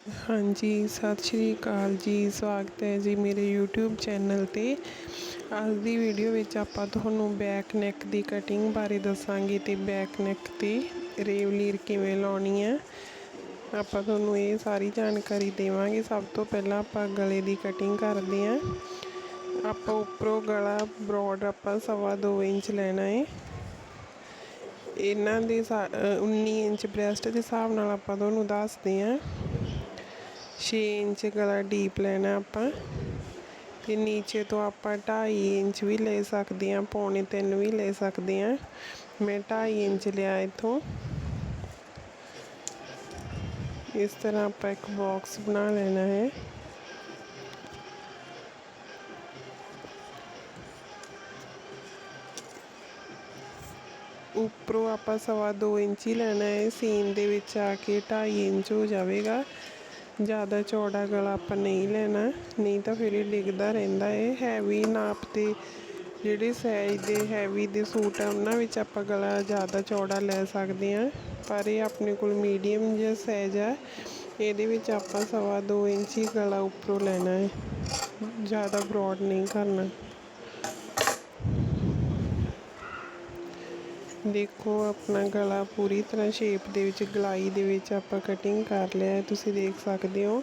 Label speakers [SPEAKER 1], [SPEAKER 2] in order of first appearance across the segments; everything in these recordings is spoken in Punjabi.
[SPEAKER 1] ਹਾਂਜੀ, ਸਤਿ ਸ਼੍ਰੀ ਅਕਾਲ ਜੀ, ਸਵਾਗਤ ਹੈ ਜੀ ਮੇਰੇ YouTube ਚੈਨਲ ਤੇ। ਅੱਜ ਦੀ ਵੀਡੀਓ ਵਿੱਚ ਆਪਾਂ ਤੁਹਾਨੂੰ ਬੈਕ ਨੈਕ ਦੀ ਕਟਿੰਗ ਬਾਰੇ ਦੱਸਾਂਗੇ ਤੇ ਬੈਕ ਨੈਕ ਤੇ ਰੇਵਲੀਰ ਕਿਵੇਂ ਲਾਉਣੀ ਹੈ। ਆਪਾਂ ਤੁਹਾਨੂੰ ਇਹ ਸਾਰੀ ਜਾਣਕਾਰੀ ਦੇਵਾਂਗੇ। ਸਭ ਤੋਂ ਪਹਿਲਾਂ ਆਪਾਂ ਗਲੇ ਦੀ ਕਟਿੰਗ ਕਰਦੇ ਹਾਂ। ਆਪਾਂ ਉੱਪਰੋਂ ਗਲਾ ਬ੍ਰੌਡ ਆਪਾਂ ਸਵਾ ਦੋ ਇੰਚ ਲੈਣਾ ਹੈ। ਇਹਨਾਂ ਦੇ 19 ਇੰਚ ਬ੍ਰੈਸਟ ਦੇ ਹਿਸਾਬ ਨਾਲ ਆਪਾਂ ਤੁਹਾਨੂੰ ਦੱਸਦੇ ਹਾਂ। 6 ਇੰਚ ਗਲਾ ਡੀਪ ਲੈਣਾ ਆਪਾਂ ਤੇ ਨੀਚੇ ਤੋਂ ਆਪਾਂ 2.5 ਇੰਚ ਵੀ ਲੈ ਸਕਦੇ ਹਾਂ ਪੌਣੇ 3 ਵੀ ਲੈ ਸਕਦੇ ਹਾਂ ਮੈਂ 2.5 ਇੰਚ ਲਿਆ ਇਥੋਂ ਇਸ ਤਰ੍ਹਾਂ ਆਪਾਂ ਇੱਕ ਬਾਕਸ ਬਣਾ ਲੈਣਾ ਹੈ ਉੱਪਰੋਂ ਆਪਾਂ ਸਵਾ 2 ਇੰਚ ਹੀ ਲੈਣਾ ਹੈ ਸੀਨ ਦੇ ਵਿੱਚ ਆ ਕੇ 2.5 ਇੰਚ ਹੋ ਜਾਵੇਗਾ ਜ਼ਿਆਦਾ ਚੌੜਾ ਗਲਾ ਆਪਾਂ ਨਹੀਂ ਲੈਣਾ, ਨਹੀਂ ਤਾਂ ਫਿਰ ਇਹ ਡਿੱਗਦਾ ਰਹਿੰਦਾ। ਹੈ ਹੈਵੀ ਨਾਪ ਤੇ ਜਿਹੜੇ ਸਾਈਜ਼ ਦੇ ਹੈਵੀ ਦੇ ਸੂਟ ਆ, ਉਹਨਾਂ ਵਿੱਚ ਆਪਾਂ ਗਲਾ ਜ਼ਿਆਦਾ ਚੌੜਾ ਲੈ ਸਕਦੇ ਹਾਂ। ਪਰ ਇਹ ਆਪਣੇ ਕੋਲ ਮੀਡੀਅਮ ਜਿਹਾ ਸਾਈਜ਼ ਹੈ ਇਹਦੇ ਵਿੱਚ ਆਪਾਂ ਸਵਾ 2 ਇੰਚ ਹੀ ਗਲਾ ਉੱਪਰੋਂ ਲੈਣਾ ਹੈ। ਜ਼ਿਆਦਾ ਬ੍ਰੌਡ ਨਹੀਂ ਕਰਨਾ। ਦੇਖੋ, ਆਪਣਾ ਗਲਾ ਪੂਰੀ ਤਰ੍ਹਾਂ ਸ਼ੇਪ ਦੇ ਵਿੱਚ, ਗਲਾਈ ਦੇ ਵਿੱਚ ਆਪਾਂ ਕਟਿੰਗ ਕਰ ਲਿਆ ਹੈ। ਤੁਸੀਂ ਦੇਖ ਸਕਦੇ ਹੋ।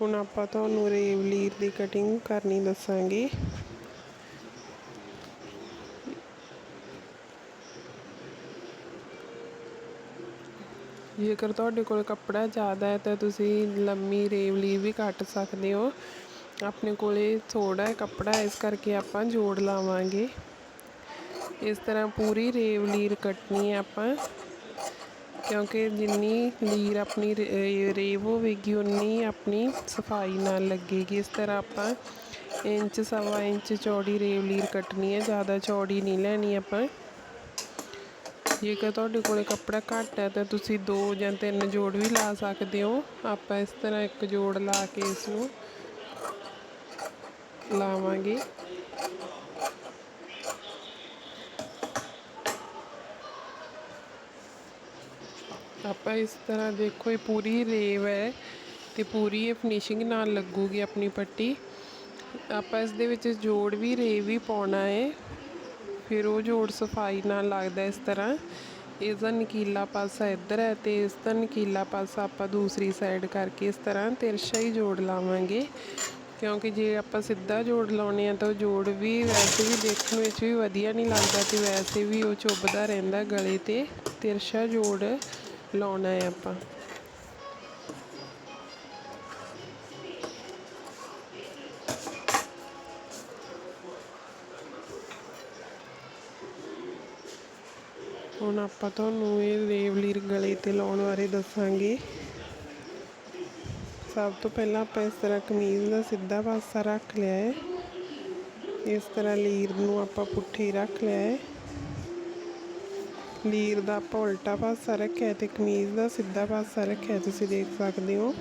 [SPEAKER 1] ਹੁਣ ਆਪਾਂ ਤੁਹਾਨੂੰ ਰੇਵਲੀਰ ਦੀ ਕਟਿੰਗ ਕਰਨੀ ਦੱਸਾਂਗੇ। ਜੇਕਰ ਤੁਹਾਡੇ ਕੋਲ ਕੱਪੜਾ ਜ਼ਿਆਦਾ ਹੈ, ਤਾਂ ਤੁਸੀਂ ਲੰਮੀ ਰੇਵਲੀ ਵੀ ਕੱਟ ਸਕਦੇ ਹੋ। ਆਪਣੇ ਕੋਲੇ ਥੋੜਾ ਹੈ ਕੱਪੜਾ ਇਸ ਕਰਕੇ ਆਪਾਂ ਜੋੜ ਲਾਵਾਂਗੇ। ਇਸ ਤਰ੍ਹਾਂ ਪੂਰੀ ਰੇਵ ਲੀਰ ਕੱਟਣੀ ਹੈ ਆਪਾਂ, ਕਿਉਂਕਿ ਜਿੰਨੀ ਲੀਰ ਆਪਣੀ ਰੇਵ ਹੋਵੇਗੀ, ਉਨੀ ਆਪਣੀ ਸਫ਼ਾਈ ਨਾਲ ਲੱਗੇਗੀ। ਇਸ ਤਰ੍ਹਾਂ ਆਪਾਂ ਇੰਚ, ਸਵਾ ਇੰਚ ਚੌੜੀ ਰੇਵ ਲੀਰ ਕੱਟਣੀ ਹੈ, ਜ਼ਿਆਦਾ ਚੌੜੀ ਨਹੀਂ ਲੈਣੀ ਆਪਾਂ। ਜੇਕਰ ਤੁਹਾਡੇ ਕੋਲੇ ਕੱਪੜਾ ਘੱਟ ਹੈ, ਤਾਂ ਤੁਸੀਂ ਦੋ ਜਾਂ ਤਿੰਨ ਜੋੜ ਵੀ ਲਾ ਸਕਦੇ ਹੋ। ਆਪਾਂ ਇਸ ਤਰ੍ਹਾਂ ਇੱਕ ਜੋੜ ਲਾ ਕੇ ਇਸ ਨੂੰ ਲਾਵਾਂਗੇ। ਆਪਾਂ ਇਸ ਤਰ੍ਹਾਂ ਦੇਖੋ ਇਹ ਪੂਰੀ ਰੇਵ ਹੈ ਤੇ ਪੂਰੀ ਇਹ ਫਿਨਿਸ਼ਿੰਗ ਨਾਲ ਲੱਗੂਗੀ ਆਪਣੀ ਪੱਟੀ। ਆਪਾਂ ਇਸ ਦੇ ਵਿੱਚ ਜੋੜ ਵੀ ਰੇਵ ਵੀ ਪਾਉਣਾ ਹੈ। ਫਿਰ ਉਹ ਜੋੜ ਸਫ਼ਾਈ ਨਾਲ ਲੱਗਦਾ ਇਸ ਤਰ੍ਹਾਂ। ਇਸ ਦਾ ਨਕੀਲਾ ਪਾਸਾ ਇੱਧਰ ਹੈ ਤੇ ਇਸ ਦਾ ਨਕੀਲਾ ਪਾਸਾ ਆਪਾਂ ਦੂਸਰੀ ਸਾਈਡ ਕਰਕੇ ਇਸ ਤਰ੍ਹਾਂ ਤਿਰਛਾ ਹੀ ਜੋੜ ਲਾਵਾਂਗੇ। ਕਿਉਂਕਿ ਜੇ ਆਪਾਂ ਸਿੱਧਾ ਜੋੜ ਲਾਉਣੇ ਆ ਤਾਂ ਉਹ ਜੋੜ ਵੀ ਵੈਸੇ ਵੀ ਦੇਖਣ ਵਿੱਚ ਵੀ ਵਧੀਆ ਨਹੀਂ ਲੱਗਦਾ ਤੇ ਵੈਸੇ ਵੀ ਉਹ ਚੁੱਭਦਾ ਰਹਿੰਦਾ ਗਲੇ ਤੇ। ਤਿਰਛਾ ਜੋੜ ਲਾਉਣਾ ਹੈ ਆਪਾਂ ਹੁਣ ਆਪਾਂ ਤੁਹਾਨੂੰ ਇਹ ਰੇਵਲੀਰ ਗਲੇ ਤੇ ਲਾਉਣ ਬਾਰੇ ਦੱਸਾਂਗੇ। ਸਭ ਤੋਂ ਪਹਿਲਾਂ ਆਪਾਂ ਇਸ ਤਰ੍ਹਾਂ ਕਮੀਜ਼ ਦਾ ਸਿੱਧਾ ਪਾਸਾ ਰੱਖ ਲਿਆ ਹੈ। ਇਸ ਤਰ੍ਹਾਂ ਲੀਰ ਨੂੰ ਆਪਾਂ ਪੁੱਠੀ ਰੱਖ ਲਿਆ ਹੈ। ਲੀਰ ਦਾ ਆਪਾਂ ਉਲਟਾ ਪਾਸਾ ਰੱਖਿਆ ਤੇ ਕਮੀਜ਼ ਦਾ ਸਿੱਧਾ ਪਾਸਾ ਰੱਖਿਆ, ਤੁਸੀਂ ਦੇਖ ਸਕਦੇ ਹੋ।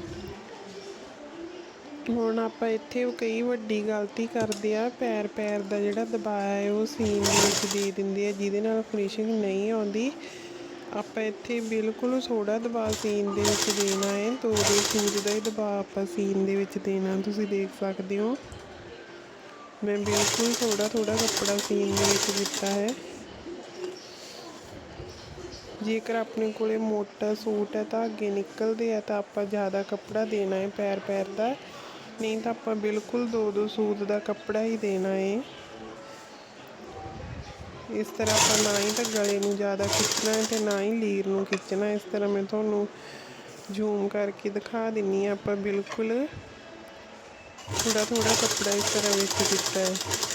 [SPEAKER 1] ਹੁਣ ਆਪਾਂ ਇੱਥੇ ਉਹ ਕਈ ਵੱਡੀ ਗਲਤੀ ਕਰਦੇ ਆ, ਪੈਰ ਪੈਰ ਦਾ ਜਿਹੜਾ ਦਬਾਅ ਹੈ, ਉਹ ਸੀਨ ਦੇ ਵਿੱਚ ਦੇ ਦਿੰਦੇ ਆ, ਜਿਹਦੇ ਨਾਲ ਫਿਨਿਸ਼ਿੰਗ ਨਹੀਂ ਆਉਂਦੀ। ਆਪਾਂ ਇੱਥੇ ਬਿਲਕੁਲ ਥੋੜਾ ਦਬਾਅ ਸੀਨ ਦੇ ਵਿੱਚ ਦੇਣਾ ਹੈ ਤੋੜੇ ਸੂਜ ਦਾ ਹੀ ਦਬਾਅ ਆਪਾਂ ਸੀਨ ਦੇ ਵਿੱਚ ਦੇਣਾ, ਤੁਸੀਂ ਦੇਖ ਸਕਦੇ ਹੋ। ਮੈਂ ਬਿਲਕੁਲ ਥੋੜਾ ਥੋੜਾ ਕੱਪੜਾ ਸੀਨ ਦੇ ਵਿੱਚ ਦਿੱਤਾ ਹੈ। ਜੇਕਰ ਆਪਣੇ ਕੋਲ ਮੋਟਾ ਸੂਟ ਹੈ ਤਾਂ ਅੱਗੇ ਨਿਕਲਦੇ ਆ ਤਾਂ ਆਪਾਂ ਜ਼ਿਆਦਾ ਕੱਪੜਾ ਦੇਣਾ ਹੈ ਪੈਰ ਪੈਰ ਦਾ। ਨਹੀਂ ਤਾਂ ਆਪਾਂ ਬਿਲਕੁਲ ਦੋ ਦੋ ਸੂਟ ਦਾ ਕੱਪੜਾ ਹੀ ਦੇਣਾ ਹੈ। ਇਸ ਤਰ੍ਹਾਂ ਆਪਾਂ ਨਾ ਹੀ ਤਾਂ ਗਲੇ ਨੂੰ ਜ਼ਿਆਦਾ ਖਿੱਚਣਾ ਹੈ ਤੇ ਨਾ ਹੀ ਲੀਰ ਨੂੰ ਖਿੱਚਣਾ ਇਸ ਤਰ੍ਹਾਂ ਮੈਂ ਤੁਹਾਨੂੰ ਜ਼ੂਮ ਕਰਕੇ ਦਿਖਾ ਦਿੰਨੀ ਆ ਆਪਾਂ ਬਿਲਕੁਲ ਥੋੜਾ ਥੋੜਾ ਕੱਪੜਾ ਇਸ ਤਰ੍ਹਾਂ ਵਿੱਚ ਦਿੱਤਾ ਹੈ।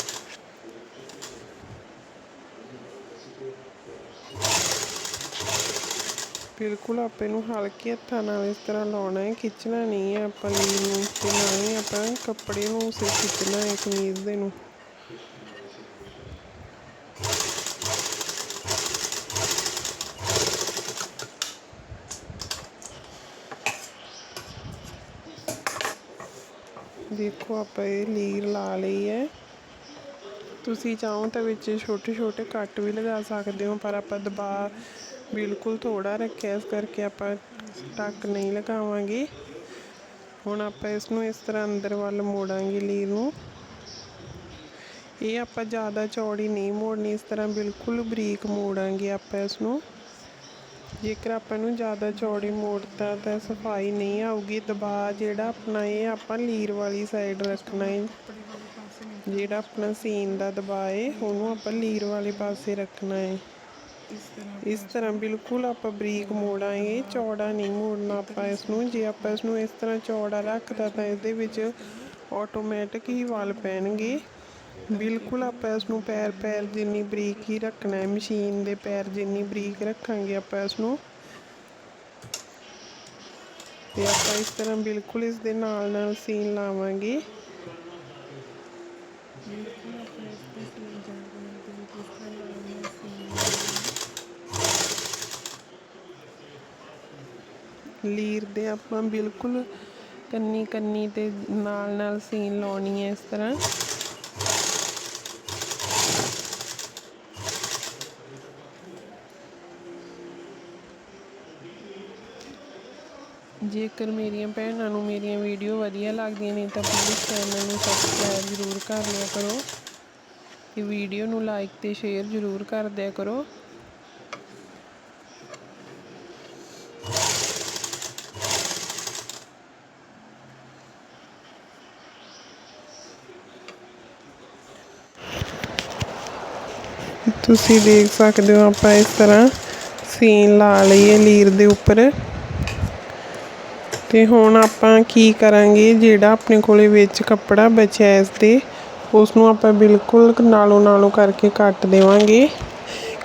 [SPEAKER 1] ਬਿਲਕੁਲ ਆਪੇ ਨੂੰ ਹਲਕੇ ਹੱਥਾਂ ਨਾਲ ਇਸ ਤਰ੍ਹਾਂ ਲਾਉਣਾ ਹੈ, ਖਿੱਚਣਾ ਨਹੀਂ ਹੈ ਆਪਾਂ ਲੀਰ ਨੂੰ ਤੇ ਨਾ ਹੀ, ਆਪਾਂ ਕੱਪੜੇ ਨੂੰ ਸਿਰ ਖਿੱਚਣਾ ਹੈ ਕਮੀਜ਼ ਦੇ ਨੂੰ। ਦੇਖੋ ਆਪਾਂ ਇਹ ਲੀਰ ਲਾ ਲਈ ਹੈ। ਤੁਸੀਂ ਚਾਹੋ ਤਾਂ ਵਿੱਚ ਛੋਟੇ ਛੋਟੇ ਕੱਟ ਵੀ ਲਗਾ ਸਕਦੇ ਹੋ, ਪਰ ਆਪਾਂ ਦਬਾ ਬਿਲਕੁਲ ਥੋੜਾ ਰੱਖਿਆ, ਇਸ ਕਰਕੇ ਆਪਾਂ ਟੱਕ ਨਹੀਂ ਲਗਾਵਾਂਗੇ। ਹੁਣ ਆਪਾਂ ਇਸ ਨੂੰ ਇਸ ਤਰ੍ਹਾਂ ਅੰਦਰ ਵੱਲ ਮੋੜਾਂਗੇ ਲੀਰ ਨੂੰ। ਇਹ ਆਪਾਂ ਜ਼ਿਆਦਾ ਚੌੜੀ ਨਹੀਂ ਮੋੜਨੀ, ਇਸ ਤਰ੍ਹਾਂ ਬਿਲਕੁਲ ਬਰੀਕ ਮੋੜਾਂਗੇ ਆਪਾਂ ਇਸ ਨੂੰ ਜੇਕਰ ਆਪਾਂ ਨੂੰ ਜ਼ਿਆਦਾ ਚੌੜੀ ਮੋੜਤਾ ਤਾਂ ਸਫ਼ਾਈ ਨਹੀਂ ਆਊਗੀ। ਦਬਾਅ ਜਿਹੜਾ ਆਪਣਾ ਇਹ ਆਪਾਂ ਲੀਰ ਵਾਲੀ ਸਾਈਡ ਰੱਖਣਾ ਹੈ ਜਿਹੜਾ ਆਪਣਾ ਸੀਨ ਦਾ ਦਬਾਅ ਹੈ ਉਹਨੂੰ ਆਪਾਂ ਲੀਰ ਵਾਲੇ ਪਾਸੇ ਰੱਖਣਾ ਹੈ ਇਸ ਤਰ੍ਹਾਂ ਬਿਲਕੁਲ ਆਪਾਂ ਬਰੀਕ ਮੋੜਾਂਗੇ ਚੌੜਾ ਨਹੀਂ ਮੋੜਨਾ ਆਪਾਂ ਇਸ ਨੂੰ ਜੇ ਆਪਾਂ ਇਸ ਨੂੰ ਇਸ ਤਰ੍ਹਾਂ ਚੌੜਾ ਰੱਖਦਾ ਤਾਂ ਇਹਦੇ ਵਿੱਚ ਆਟੋਮੈਟਿਕ ਹੀ ਵਾਲ ਪੈਣਗੇ। ਬਿਲਕੁਲ ਆਪਾਂ ਇਸ ਨੂੰ ਪੈਰ ਪੈਰ ਜਿੰਨੀ ਬਰੀਕ ਹੀ ਰੱਖਣਾ ਹੈ, ਮਸ਼ੀਨ ਦੇ ਪੈਰ ਜਿੰਨੀ ਬਰੀਕ ਰੱਖਾਂਗੇ ਆਪਾਂ ਇਸ ਨੂੰ ਤੇ ਆਪਾਂ ਇਸ ਤਰ੍ਹਾਂ ਬਿਲਕੁਲ ਇਸ ਦੇ ਨਾਲ ਨਾਲ ਸੀਨ ਲਾਵਾਂਗੇ। ਬਿਲਕੁਲ ਲੀਰ ਦੇ ਆਪਾਂ ਬਿਲਕੁਲ ਕੰਨੀ ਕੰਨੀ ਤੇ ਨਾਲ ਨਾਲ ਸੀਨ ਲਾਉਣੀ ਹੈ ਇਸ ਤਰ੍ਹਾਂ। ਜੇਕਰ ਮੇਰੀਆਂ ਭੈਣਾਂ ਨੂੰ ਮੇਰੀਆਂ ਵੀਡੀਓ ਵਧੀਆ ਲੱਗਦੀਆਂ ਨੇ ਤਾਂ ਪਲੀਜ਼ ਚੈਨਲ ਨੂੰ ਸਬਸਕ੍ਰਾਈਬ ਜ਼ਰੂਰ ਕਰ ਲਿਆ ਕਰੋ। ਤੇ ਵੀਡੀਓ ਨੂੰ ਲਾਈਕ ਤੇ ਸ਼ੇਅਰ ਜ਼ਰੂਰ ਕਰ ਦਿਆ ਕਰੋ। ਤੁਸੀਂ ਦੇਖ ਸਕਦੇ ਹੋ ਆਪਾਂ ਇਸ ਤਰ੍ਹਾਂ ਸੀਨ ਲਾ ਲਈਏ ਲੀਰ ਦੇ ਉੱਪਰ। ਤੇ ਹੁਣ ਆਪਾਂ ਕੀ ਕਰਾਂਗੇ, ਜਿਹੜਾ ਆਪਣੇ ਕੋਲੇ ਵਿੱਚ ਕੱਪੜਾ ਬਚਿਆ ਇਸ ਦੇ ਉਸ ਨੂੰ ਆਪਾਂ ਬਿਲਕੁਲ ਨਾਲੋਂ ਨਾਲੋਂ ਕਰਕੇ ਕੱਟ ਦੇਵਾਂਗੇ।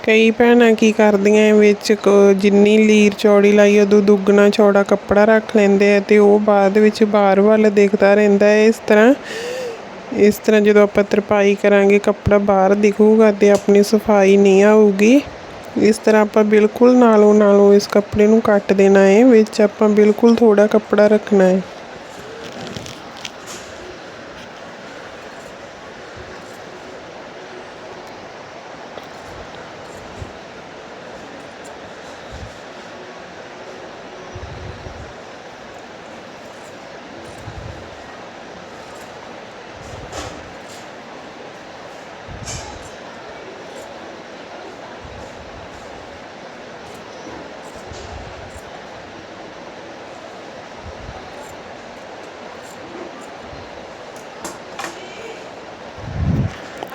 [SPEAKER 1] ਕਈ ਭੈਣਾਂ ਕੀ ਕਰਦੀਆਂ ਇਹ ਵਿੱਚ ਕ- ਜਿੰਨੀ ਲੀਰ ਚੌੜੀ ਲਾਈ, ਉਦੋਂ ਦੁੱਗਣਾ ਚੌੜਾ ਕੱਪੜਾ ਰੱਖ ਲੈਂਦੇ ਆ ਤੇ ਉਹ ਬਾਅਦ ਵਿੱਚ ਬਾਹਰ ਵੱਲ ਦੇਖਦਾ ਰਹਿੰਦਾ ਹੈ ਇਸ ਤਰ੍ਹਾਂ। ਇਸ ਤਰ੍ਹਾਂ ਜਦੋਂ ਆਪਾਂ ਤਰਪਾਈ ਕਰਾਂਗੇ, ਕੱਪੜਾ ਬਾਹਰ ਦਿਖੂਗਾ ਅਤੇ ਆਪਣੀ ਸਫ਼ਾਈ ਨਹੀਂ ਆਊਗੀ। ਇਸ ਤਰ੍ਹਾਂ ਆਪਾਂ ਬਿਲਕੁਲ ਨਾਲੋਂ ਨਾਲੋਂ ਇਸ ਕੱਪੜੇ ਨੂੰ ਕੱਟ ਦੇਣਾ ਹੈ ਵਿੱਚ ਆਪਾਂ ਬਿਲਕੁਲ ਥੋੜ੍ਹਾ ਕੱਪੜਾ ਰੱਖਣਾ ਹੈ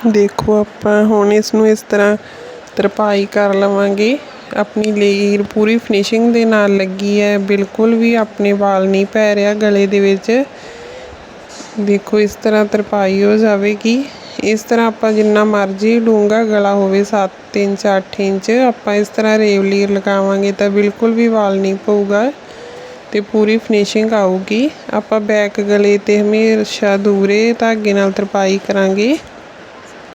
[SPEAKER 1] ਦੇਖੋ ਆਪਾਂ ਹੁਣ ਇਸ ਨੂੰ ਇਸ ਤਰ੍ਹਾਂ ਤਰਪਾਈ ਕਰ ਲਵਾਂਗੇ। ਆਪਣੀ ਲੀਰ ਪੂਰੀ ਫਿਨਿਸ਼ਿੰਗ ਦੇ ਨਾਲ ਲੱਗੀ ਹੈ। ਬਿਲਕੁਲ ਵੀ ਆਪਣੇ ਵਾਲ ਨਹੀਂ ਪੈ ਰਿਹਾ ਗਲੇ ਦੇ ਵਿੱਚ। ਦੇਖੋ ਇਸ ਤਰ੍ਹਾਂ ਤਰਪਾਈ ਹੋ ਜਾਵੇਗੀ। ਇਸ ਤਰ੍ਹਾਂ ਆਪਾਂ ਜਿੰਨਾ ਮਰਜ਼ੀ ਡੂੰਘਾ ਗਲਾ ਹੋਵੇ 7 ਇੰਚ 8 ਇੰਚ, ਆਪਾਂ ਇਸ ਤਰ੍ਹਾਂ ਰੇਵ ਲੀਰ ਲਗਾਵਾਂਗੇ ਤਾਂ ਬਿਲਕੁਲ ਵੀ ਵਾਲ ਨਹੀਂ ਪਊਗਾ ਤੇ ਪੂਰੀ ਫਿਨਿਸ਼ਿੰਗ ਆਊਗੀ। ਆਪਾਂ ਬੈਕ ਗਲੇ ਤੇ ਹਮੇਸ਼ਾ ਦੂਰੇ ਧਾਗੇ ਨਾਲ ਤਰਪਾਈ ਕਰਾਂਗੇ।